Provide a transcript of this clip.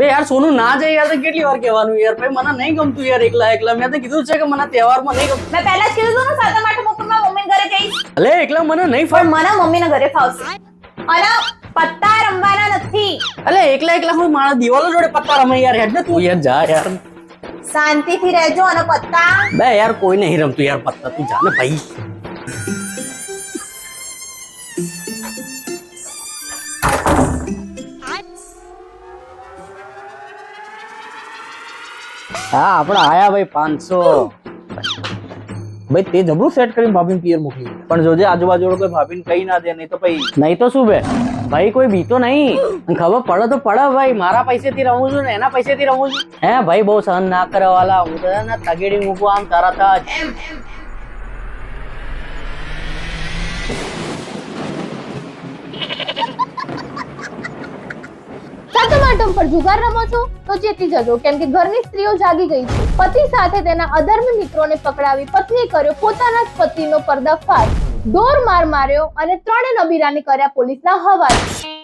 બે યાર સોનું ના જાય યાર કેટલી વાર કહેવાનું યાર? ભાઈ મને નહીં ગમતું યાર એકલા એકલા. મેં તો કીધું છે કે મને તહેવારમાં નહીં ગમતું મેં પહેલા જ કીધું હતું ને સાતમ આઠમ ઉપરમાં મમ્મી ઘરે જઈશ. અલે એકલા મને નહીં ફાવ મને મમ્મીના ઘરે ફાવશે. અને પત્તા રમવાના નથી. અલે એકલા એકલા હું મારા દિવાલો જોડે પત્તા રમે યાર હેડ ને તું યાર જા યાર. શાંતિથી રહેજો અને પત્તા. બે યાર કોઈ નહીં રમતું યાર પત્તા તું જા ને ભાઈ. હા આપણે આયા ભાઈ પાંચસો. ભાઈ તે જબરું સેટ કરીને ભાભીને પિયર મોકલી પણ જોજે આજુબાજુ કોઈ ભાભીને કઈ ના દે નહીં તો ભાઈ નહીં તો શું બે? ભાઈ કોઈ બીતો નહીં. ખબર પડે તો પડે ભાઈ. મારા પૈસેથી રમું છું ને એના પૈસેથી રમું છું. હે ભાઈ બહુ સહન ના કરે વાલા. હું તો તગેડી મૂકું આમ તરત જ. સાતમ પર જુગાર રમો છો? તો ચેતી જજો, કેમ કે ઘરની સ્ત્રીઓ જાગી ગઈ છે. પતિ સાથે તેના અધર્મ મિત્રોને પકડાવી પત્નીએ કર્યો પોતાના જ પતિનો પર્દાફાશ. દોર માર માર્યો અને ત્રણે નબીરાને કર્યા પોલીસના હવાલે.